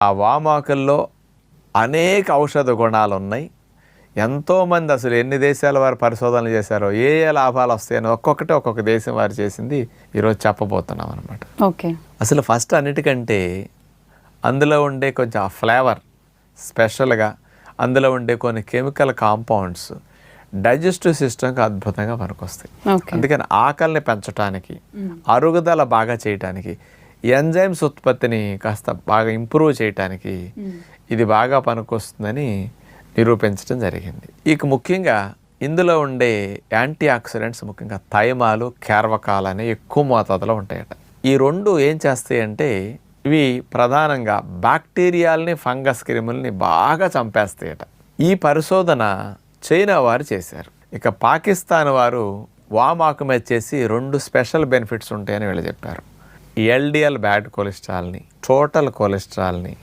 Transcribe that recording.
ఆ వామాకుల్లో అనేక ఔషధ గుణాలు ఉన్నాయి ఎంతోమంది అసలు ఎన్ని దేశాల వారు పరిశోధనలు చేశారో ఏ ఏ లాభాలు వస్తాయని ఒక్కొక్కటి ఒక్కొక్క దేశం వారు చేసింది ఈరోజు చెప్పబోతున్నాం అనమాట ఓకే. అసలు ఫస్ట్ అన్నిటికంటే అందులో ఉండే కొంచెం ఆ ఫ్లేవర్ స్పెషల్గా అందులో ఉండే కొన్ని కెమికల్ కాంపౌండ్స్ డైజెస్టివ్ సిస్టమ్కి అద్భుతంగా పనికొస్తాయి. అందుకని ఆకలిని పెంచడానికి అరుగుదల బాగా చేయటానికి ఎంజైమ్స్ ఉత్పత్తిని కాస్త బాగా ఇంప్రూవ్ చేయటానికి ఇది బాగా పనికొస్తుందని నిరూపించడం జరిగింది. ఇక ముఖ్యంగా ఇందులో ఉండే యాంటీ ఆక్సిడెంట్స్ ముఖ్యంగా థైమాలు కేర్వకాలు అనేవి ఎక్కువ మోతాదులో ఉంటాయట. ఈ రెండు ఏం చేస్తాయంటే ఇవి ప్రధానంగా బ్యాక్టీరియాల్ని ఫంగస్ క్రిముల్ని బాగా చంపేస్తాయట. ఈ పరిశోధన చైనా వారు చేశారు. ఇక పాకిస్తాన్ వారు వామాకు మీద చేసి రెండు స్పెషల్ బెనిఫిట్స్ ఉంటాయని వీళ్ళు చెప్పారు. ఎల్డిఎల్ బ్యాడ్ కొలెస్ట్రాల్ని టోటల్ కొలెస్ట్రాల్ని